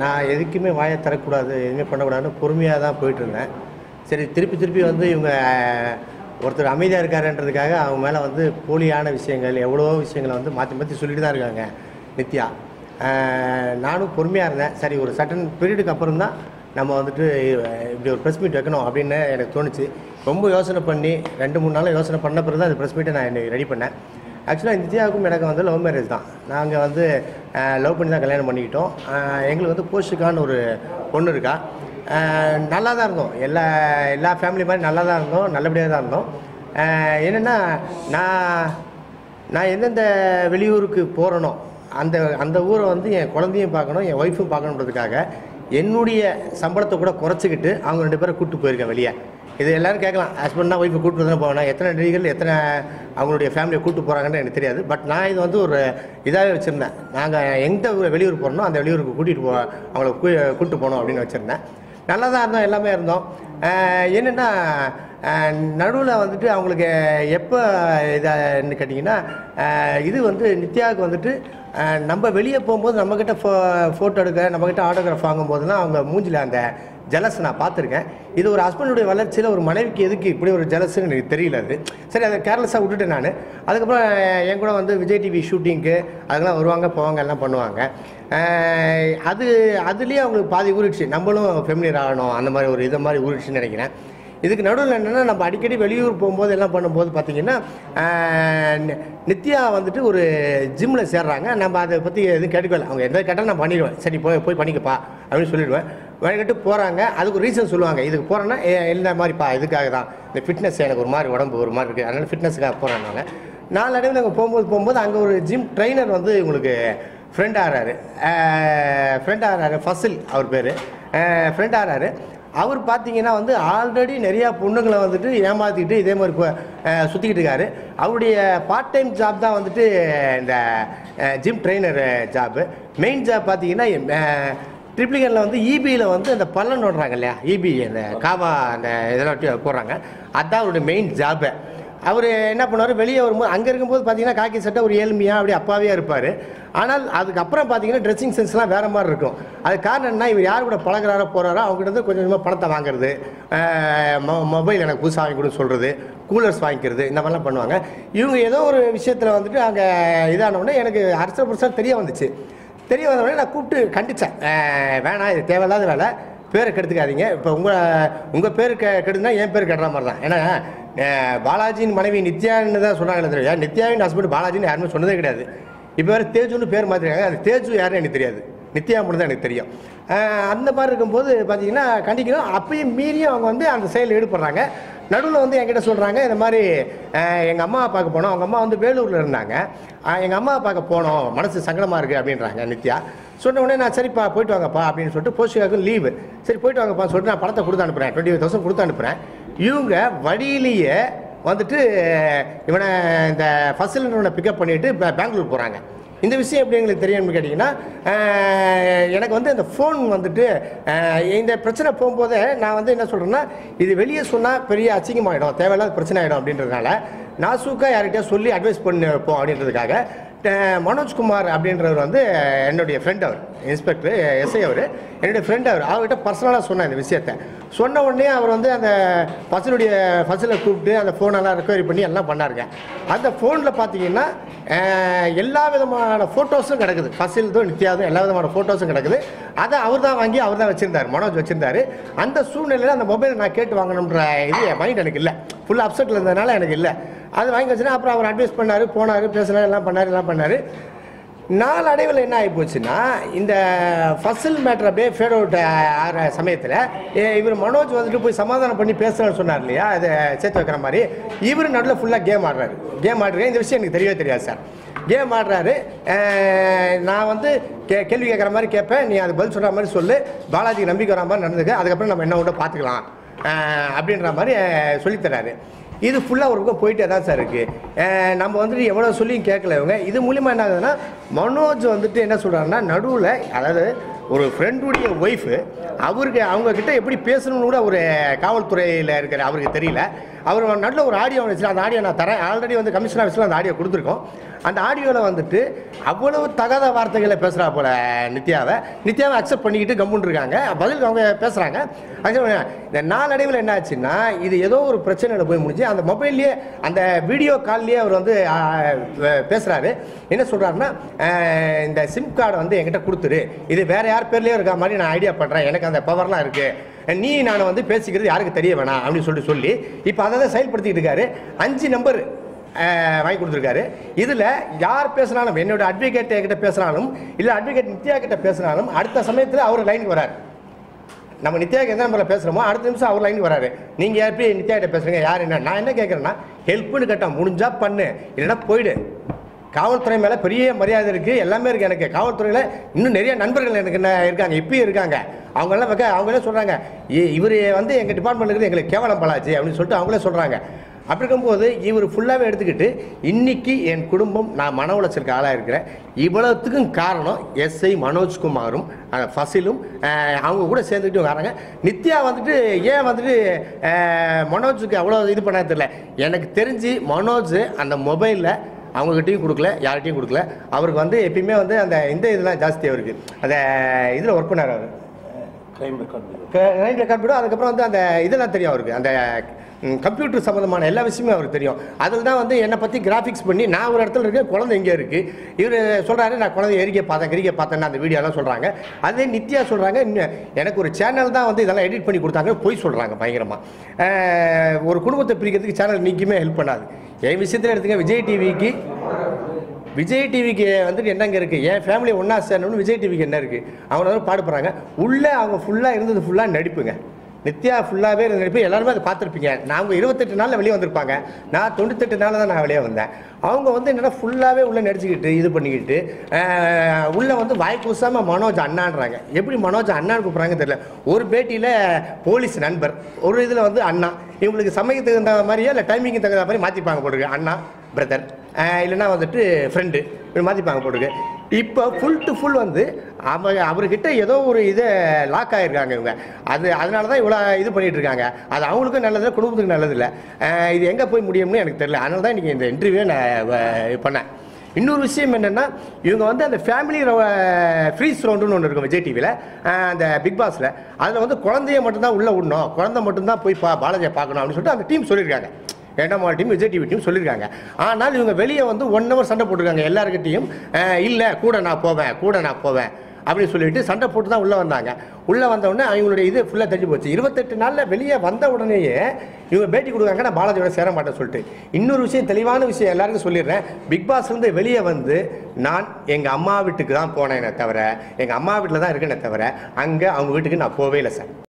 நான் எதுக்குமே வாயை தரக்கூடாது எதுவுமே பண்ணக்கூடாதுன்னு பொறுமையாக தான் போயிட்டுருந்தேன். சரி திருப்பி திருப்பி வந்து இவங்க ஒருத்தர் அமைதியாக இருக்காருன்றதுக்காக அவங்க மேலே வந்து போலியான விஷயங்கள் எவ்வளோ விஷயங்களை வந்து மாற்றி மாற்றி சொல்லிட்டு தான் இருக்காங்க நித்யா. நானும் பொறுமையாக இருந்தேன். சரி ஒரு சட்டன் பீரியடுக்கு அப்புறம் தான் நம்ம வந்துட்டு இப்படி ஒரு ப்ரெஸ் மீட் வைக்கணும் அப்படின்னு எனக்கு தோணுச்சு. ரொம்ப யோசனை பண்ணி ரெண்டு மூணு நாள் யோசனை பண்ண பிறகு தான் அந்த ப்ரெஸ் மீட்டை நான் என்னை ரெடி பண்ணேன். ஆக்சுவலாக நித்யாவுக்கும் எனக்கு வந்து லவ் மேரேஜ் தான். நாங்கள் வந்து லவ் பண்ணி தான் கல்யாணம் பண்ணிக்கிட்டோம். எங்களுக்கு வந்து போஷிக்கான்னு ஒரு பொண்ணு இருக்கா. நல்லா தான் இருந்தோம். எல்லா எல்லா ஃபேமிலி மாதிரி நல்லா தான் இருந்தோம். நல்லபடியாக தான் இருந்தோம். என்னென்னா நான் நான் எந்தெந்த வெளியூருக்கு போகிறனோ அந்த அந்த ஊரை வந்து என் குழந்தையும் பார்க்கணும் என் ஒய்ஃபும் பார்க்கணுன்றதுக்காக என்னுடைய சம்பளத்தை கூட குறைச்சிக்கிட்டு அவங்க ரெண்டு பேரை கூப்பிட்டு போயிருக்கேன் வெளியே. இது எல்லாரும் கேட்கலாம். ஹஸ்பண்ட்னா ஒய்ஃபை கூப்பிட்டு தான் போவேன்? எத்தனை நடிகர்கள் எத்தனை அவங்களுடைய ஃபேமிலியை கூப்பிட்டு போகிறாங்கன்னு எனக்கு தெரியாது. பட் நான் இது வந்து ஒரு இதாகவே வச்சுருந்தேன். நாங்கள் எந்த ஊர் வெளியூர் போகிறோமோ அந்த வெளியூருக்கு கூட்டிகிட்டு போ அவங்கள கூ- கூப்பிட்டு போகணும் அப்படின்னு வச்சுருந்தேன். நல்லா தான் இருந்தோம் எல்லாமே இருந்தோம். என்னென்னா நடுவில் வந்துட்டு அவங்களுக்கு எப்போ இதான்னு கேட்டிங்கன்னா இது வந்து நித்யாவுக்கு வந்துட்டு நம்ம வெளியே போகும்போது நம்மக்கிட்ட ஃபோ ஃபோட்டோ எடுக்க நம்மக்கிட்ட ஆட்டோகிராஃப் வாங்கும்போதுலாம் அவங்க மூஞ்சில் அந்த ஜலஸ் நான் பார்த்துருக்கேன். இது ஒரு ஹஸ்பண்டுடைய வளர்ச்சியில் ஒரு மனைவிக்கு எதுக்கு இப்படி ஒரு ஜலஸ்ன்னு எனக்கு தெரியல அது. சரி அதை கேர்லெஸ்ஸாக விட்டுட்டேன் நான். அதுக்கப்புறம் என் கூட வந்து விஜய் டிவி ஷூட்டிங்க்கு அதெல்லாம் வருவாங்க போவாங்க எல்லாம் பண்ணுவாங்க. அது அதுலேயே அவங்களுக்கு பாதி ஊறிடுச்சு. நம்மளும் ஃபெமிலியர் ஆகணும் அந்த மாதிரி ஒரு இதை மாதிரி ஊறிடுச்சுன்னு நினைக்கிறேன். இதுக்கு நடுவில் என்னென்னா நம்ம அடிக்கடி வெளியூர் போகும்போது எல்லாம் பண்ணும்போது பார்த்தீங்கன்னா நி- நித்யா வந்துட்டு ஒரு ஜிம்மில் சேர்றாங்க. நம்ம அதை பற்றி எதுவும் கேட்டுக்கல. அவங்க எந்த கேட்டாலும் நான் பண்ணிடுவேன். சரி போய் போய் பண்ணிக்கப்பா அப்படின்னு சொல்லிடுவேன். வழிகிட்டு போகிறாங்க அதுக்கு ஒரு ரீசன் சொல்லுவாங்க. இதுக்கு போகிறேன்னா இந்த மாதிரிப்பா இதுக்காக தான். இந்த ஃபிட்னஸ் எனக்கு ஒரு மாதிரி உடம்பு ஒரு மாதிரி இருக்குது அதனால் ஃபிட்னஸுக்காக போகிறாங்க நாலு நாலடைவில் நாங்கள் போகும்போது போகும்போது அங்கே ஒரு ஜிம் ட்ரைனர் வந்து உங்களுக்கு ஃப்ரெண்ட் ஆகிறாரு. ஃப்ரெண்ட் ஆகிறாரு. ஃபசில் அவர் பேர். ஃப்ரெண்ட் ஆகிறாரு. அவர் பார்த்தீங்கன்னா வந்து ஆல்ரெடி நிறையா பொண்ணுங்களை வந்துட்டு ஏமாற்றிக்கிட்டு இதே மாதிரி சுற்றிக்கிட்டு இருக்காரு. அவருடைய பார்ட் டைம் ஜாப் தான் வந்துட்டு இந்த gym trainer job main job பார்த்தீங்கன்னா ட்ரிப்ளிகனில் வந்து இபியில் வந்து அந்த பள்ளம் நோடுறாங்க இல்லையா? இபி அந்த காவா அந்த இதெல்லாம் போடுறாங்க. அதுதான் அவருடைய மெயின் ஜாபு அவர் என்ன பண்ணுவார்? வெளியே வரும்போது அங்கே இருக்கும்போது பார்த்தீங்கன்னா காக்கி சட்டை ஒரு ஏழ்மையாக அப்படி அப்பாவே இருப்பார். ஆனால் அதுக்கப்புறம் பார்த்தீங்கன்னா ட்ரெஸ்ஸிங் சென்ஸ்லாம் வேறு மாதிரி இருக்கும். அது காரணம் என்ன இவர் யார் கூட பழகுறாரோ போகிறாரோ அவங்ககிட்ட இருந்து கொஞ்சம் கொஞ்சமாக பணத்தை வாங்குறது மொ- மொபைல் எனக்கு புதுசாக வாங்கி கொடுன்னு சொல்கிறது கூலர்ஸ் வாங்கிக்கிறது இந்த மாதிரிலாம் பண்ணுவாங்க. இவங்க ஏதோ ஒரு விஷயத்தில் வந்துட்டு அங்கே இதான உடனே எனக்கு அரசு புதுசாக தெரிய வந்துச்சு. தெரிய வந்த உடனே நான் கூப்பிட்டு கண்டித்தேன் வேணாம் இது தேவையில்லாத வேலை. பேரை கெடுத்துக்காதீங்க. இப்போ உங்கள் உங்கள் பேர் கெ கெடுனா என் பேர் கெடுற மாதிரி தான். ஏன்னா பாலாஜியின் மனைவி நித்யான்னு தான் சொன்னாங்களே தெரியாது. நித்யாவின் ஹஸ்பண்ட் பாலாஜின்னு யாருமே சொன்னதே கிடையாது. இப்போ வேறு தேஜுன்னு பேர் மாற்றிருக்காங்க அந்த தேஜு யாருன்னு எனக்கு தெரியாது. நித்யா மட்டும் தான் எனக்கு தெரியும். அந்த மாதிரி இருக்கும்போது பார்த்தீங்கன்னா கண்டிக்கணும். அப்பயும் மீறியும் அவங்க வந்து அந்த செயலில் ஈடுபடுறாங்க. நடுவில் வந்து என்கிட்ட சொல்கிறாங்க இந்த மாதிரி எங்கள் அம்மா பார்க்க போனோம். அவங்க அம்மா வந்து வேலூரில் இருந்தாங்க. எங்கள் அம்மா பார்க்க போனோம். மனசு சங்கடமாக இருக்குது அப்படின்றாங்க நித்யா. சொன்ன உடனே நான் சரிப்பா போயிட்டு வாங்கப்பா அப்படின்னு சொல்லிட்டு போஸ்டிங்காக லீவு. சரி போயிட்டு வாங்கப்பா சொல்லிட்டு நான் பணத்தை கொடுத்து அனுப்புகிறேன் டுவெண்ட்டி ஃபைவ் தௌசண்ட் கொடுத்து அனுப்புகிறேன் இவங்க வழியிலேயே வந்துட்டு இவனை இந்த ஃபசிலினோட பிக்கப் பண்ணிட்டு பே- பெங்களூர் போகிறாங்க இந்த விஷயம் எப்படி எங்களுக்கு தெரியும்னு கேட்டிங்கன்னா எனக்கு வந்து இந்த ஃபோன் வந்துட்டு இந்த பிரச்சனை போகும்போதே நான் வந்து என்ன சொல்கிறேன்னா இது வெளியே சொன்னால் பெரிய அச்சிங்கமாகிடும் தேவையில்லாத பிரச்சனை ஆகிடும் அப்படின்றதுனால நாசூக்கா யார்கிட்டயா சொல்லி அட்வைஸ் பண்ணி வைப்போம் அப்படின்றதுக்காக மனோஜ்குமார் அப்படின்றவர் வந்து என்னுடைய ஃப்ரெண்ட் அவர் இன்ஸ்பெக்டர் எஸ்ஐ அவர். என்னுடைய ஃப்ரெண்ட் அவர். அவர்கிட்ட பர்சனலாக சொன்னேன் இந்த விஷயத்தை. சொன்ன உடனே அவர் வந்து அந்த ஃபசிலுடைய ஃபசிலை கூப்பிட்டு அந்த ஃபோனெல்லாம் ரெக்கவரி பண்ணி எல்லாம் பண்ணாருங்க. அந்த ஃபோனில் பார்த்தீங்கன்னா எல்லா விதமான ஃபோட்டோஸும் கிடக்குது. ஃபசில்தும் நித்யாதும் எல்லா விதமான ஃபோட்டோஸும் கிடக்குது. அதை அவர் தான் வாங்கி அவர் தான் வச்சுருந்தார். மனோஜ் வச்சுருந்தாரு. அந்த சூழ்நிலையில் அந்த மொபைல் நான் கேட்டு வாங்கணுன்ற இது என் மைண்ட் எனக்கு இல்லை. ஃபுல் அப்செட்டில் இருந்ததுனால எனக்கு இல்லை. அது வாங்கி வச்சுன்னா அப்புறம் அவர் அட்வைஸ் பண்ணார் போனார் பேசினார் எல்லாம் பண்ணார் எல்லாம் பண்ணார். நாளடைவில் என்ன ஆகி போச்சுன்னா இந்த ஃபசல் மேட்ரு அப்படியே ஃபேட் அவுட் ஆகிற சமயத்தில் இவர் மனோஜ் வந்துட்டு போய் சமாதானம் பண்ணி பேசுகிறேன்னு சொன்னார் இல்லையா? அதை சேர்த்து வைக்கிற மாதிரி. இவர் நடுவில் ஃபுல்லாக கேம் ஆடுறாரு. கேம் ஆடுறேன் இந்த விஷயம் எனக்கு தெரியவே தெரியாது சார் கேம் ஆடுறாரு. நான் வந்து கே கேள்வி கேட்குற மாதிரி கேட்பேன். நீ அது பதில் சொல்கிற மாதிரி சொல்லு. பாலாஜிக்கு நம்பிக்கை வர மாதிரி நடந்துக்க. அதுக்கப்புறம் நம்ம என்ன விட பார்த்துக்கலாம். அப்படின்ற மாதிரி சொல்லித்தராரு இது ஃபுல்லாக ஒரு பக்கம் போயிட்டே தான் சார் இருக்குது நம்ம வந்துட்டு எவ்வளோ சொல்லியும் கேட்கல இவங்க. இது மூலிமா என்ன ஆகுதுன்னா மனோஜ் வந்துட்டு என்ன சொல்கிறாருன்னா நடுவில் அதாவது ஒரு ஃப்ரெண்டுடைய ஒய்ஃபு அவருக்கு அவங்கக்கிட்ட எப்படி பேசணும்னு கூட ஒரு காவல்துறையில் இருக்கிற அவருக்கு தெரியல. அவர் நடுவில் ஒரு ஆடியோ வந்துச்சு. அந்த ஆடியோ நான் தரேன். ஆல்ரெடி வந்து கமிஷன் ஆஃபீஸில் அந்த ஆடியோ கொடுத்துருக்கோம். அந்த ஆடியோவில் வந்துட்டு அவ்வளவு தகாத வார்த்தைகளை பேசுகிறா போல நித்யாவை. நித்யாவை அக்செப்ட் பண்ணிக்கிட்டு கம்முன்னு இருக்காங்க. பதில் அவங்க பேசுகிறாங்க இந்த நாளடைவில் என்ன ஆச்சுன்னா இது ஏதோ ஒரு பிரச்சனையில் போய் முடிஞ்சு அந்த மொபைல்லையே அந்த வீடியோ கால்லையே அவர் வந்து பேசுகிறாரு என்ன சொல்கிறாருன்னா இந்த சிம் கார்டை வந்து என்கிட்ட கொடுத்துரு. இது வேறு யார் பேர்லயும் இருக்க மாதிரி நான் ஐடியா பண்ணுறேன் எனக்கு அந்த பவர்லாம் இருக்குது நீ நான் வந்து பேசிக்கிறது யாருக்கு தெரிய வேணாம் அப்படின்னு சொல்லிட்டு சொல்லி இப்போ அதை தான் செயல்படுத்திக்கிட்டு இருக்காரு. அஞ்சு நம்பர் வாங்கி கொடுத்துருக்காரு. இதில் யார் பேசினாலும் என்னோட அட்வொகேட் கிட்ட பேசினாலும் இல்லை அட்வொகேட் நித்யா கிட்ட பேசினாலும் அடுத்த சமயத்தில் அவர் லைனுக்கு வராரு. நம்ம நித்யாக்கு எந்த நம்பரில் பேசுகிறோமோ அடுத்த நிமிஷம் அவர் லைனுக்கு வராரு. நீங்கள் எப்படி நித்யா கிட்ட பேசுறீங்க யார் என்ன? நான் என்ன கேட்குறேன்னா ஹெல்ப்னு கேட்டால் முடிஞ்சால் பண்ணு இல்லைன்னா போயிடு. காவல்துறை மேலே பெரிய மரியாதை இருக்குது எல்லாமே இருக்குது எனக்கு. காவல்துறையில் இன்னும் நிறைய நண்பர்கள் எனக்கு என்ன இருக்காங்க இப்பயும் இருக்காங்க. அவங்கெல்லாம் வைக்க அவங்களே சொல்கிறாங்க இவர் வந்து எங்கள் டிபார்ட்மெண்ட் இருக்குது எங்களுக்கு கேவலம் பலாச்சு அப்படின்னு சொல்லிட்டு அவங்களே சொல்கிறாங்க அப்படி இருக்கும்போது இவர் ஃபுல்லாகவே எடுத்துக்கிட்டு இன்னைக்கு என் குடும்பம் நான் மன உளைச்சலுக்கு ஆளாக இருக்கிறேன். இவ்வளவுத்துக்கும் காரணம் எஸ்ஐ மனோஜ்குமாரும் ஃபசிலும் அவங்க கூட சேர்ந்துக்கிட்டு வராங்க. நித்யா வந்துட்டு ஏன் வந்துட்டு மனோஜுக்கு அவ்வளோ இது பண்ண தெரியல. எனக்கு தெரிஞ்சு மனோஜ் அந்த மொபைலில் அவங்ககிட்டயும் கொடுக்கல யார்கிட்டையும் கொடுக்கல. அவருக்கு வந்து எப்பயுமே வந்து அந்த இந்த இதெல்லாம் ஜாஸ்தி அவருக்கு. அந்த இதில் ஒர்க் பண்ணார் அவர். கிரைம் ரெக்கார்ட் போடும் அதுக்கப்புறம் வந்து அந்த இதெல்லாம் தெரியும் அவருக்கு. அந்த கம்ப்யூட்டர் சம்மந்தமான எல்லா விஷயமும் அவருக்கு தெரியும். அதில் தான் வந்து என்னை பற்றி கிராஃபிக்ஸ் பண்ணி நான் ஒரு இடத்துல இருக்கேன் குழந்தை எங்கே இருக்குது இவர் சொல்கிறாரு நான் குழந்தை எரிக்க பார்த்தேன் கிரிக்க பார்த்தேன்னு அந்த வீடியோலாம் சொல்கிறாங்க அதே நித்யா சொல்கிறாங்க எனக்கு ஒரு சேனல் தான் வந்து இதெல்லாம் எடிட் பண்ணி கொடுத்தாங்க போய் சொல்கிறாங்க பயங்கரமாக ஒரு குடும்பத்தை பிரிக்கிறதுக்கு சேனல் நீக்குமே ஹெல்ப் பண்ணாது. என் விஷயத்தில் எடுத்துங்க விஜய் டிவிக்கு விஜய் டிவிக்கு வந்துட்டு என்னங்க இருக்குது என் ஃபேமிலி ஒன்றா சேரணும்னு விஜய் டிவிக்கு என்ன இருக்குது அவங்க வந்து பாடுபடுறாங்க. உள்ளே அவங்க ஃபுல்லாக இருந்தது ஃபுல்லாக நடிப்புங்க. நித்யா ஃபுல்லாகவே இருந்த எல்லாருமே அதை பார்த்துருப்பீங்க. நாங்கள் இருபத்தெட்டு நாளில் வெளியே வந்திருப்பாங்க. நான் தொண்ணூத்தெட்டு நாளில் தான் நான் வெளியே வந்தேன். அவங்க வந்து என்னடா ஃபுல்லாகவே உள்ளே நடிச்சுக்கிட்டு இது பண்ணிக்கிட்டு உள்ளே வந்து வாய் கூசாமல் மனோஜ் அண்ணான்றாங்க. எப்படி மனோஜ் அண்ணான்னு கூப்பிட்றாங்க தெரியல. ஒரு பேட்டியில் போலீஸ் நண்பர் ஒரு இதில் வந்து அண்ணா. இவங்களுக்கு சமயத்துக்கு தகுந்த மாதிரியா இல்லை டைமிங்க்கு தகுந்த மாதிரி மாற்றிப்பாங்க போட்டுருக்கு. அண்ணா பிரதர் இல்லைன்னா வந்துட்டு ஃப்ரெண்டு இப்படி மாற்றிப்பாங்க போட்டுருக்கு. இப்போ ஃபுல் டு ஃபுல் வந்து அவங்க அவர்கிட்ட ஏதோ ஒரு இதை லாக் ஆகிருக்காங்க இவங்க. அது அதனால தான் இவ்வளோ இது பண்ணிகிட்டு இருக்காங்க. அது அவங்களுக்கும் நல்லதில்லை குடும்பத்துக்கு நல்லதில்லை. இது எங்கே போய் முடியும்னு எனக்கு தெரியல. அதனால தான் இன்றைக்கி இந்த இன்டர்வியூ நான் வ- பண்ணேன். இன்னொரு விஷயம் என்னென்னா இவங்க வந்து அந்த ஃபேமிலி ஃப்ரீஸ் ரவுண்டுன்னு ஒன்று இருக்கும் விஜய் டிவியில் அந்த பிக் பாஸில் அதில் வந்து குழந்தைய மட்டும்தான் உள்ளே விடணும். குழந்தை மட்டும்தான் போய் பா பாலாஜியை பார்க்கணும் அப்படின்னு சொல்லிட்டு அந்த டீம் சொல்லியிருக்காங்க. இரண்டாம் டீம் விஜய் டிவி டீம் சொல்லியிருக்காங்க. ஆனால் இவங்க வெளியே வந்து ஒன் ஹவர் சண்டை போட்டிருக்காங்க எல்லாருக்கிட்டையும் இல்லை கூட நான் போவேன் கூட நான் போவேன் அப்படின்னு சொல்லிட்டு சண்டை போட்டு தான் உள்ளே வந்தாங்க. உள்ளே வந்தவுடனே அவங்களுடைய இது ஃபுல்லாக தெரிஞ்சு போச்சு. இருபத்தெட்டு நாளில் வெளியே வந்த உடனேயே இவங்க பேட்டி கொடுக்காங்க நான் பாலாஜியோட சேர மாட்டேன் சொல்லிட்டு. இன்னொரு விஷயம் தெளிவான விஷயம் எல்லாருக்கும் சொல்லிடுறேன். பிக் பாஸ்லேருந்து வெளியே வந்து நான் எங்கள் அம்மா வீட்டுக்கு தான் போனேனே தவிர எங்கள் அம்மா வீட்டில் தான் இருக்கேனே தவிர அங்கே அவங்க வீட்டுக்கு நான் போவே இல்லை சார்.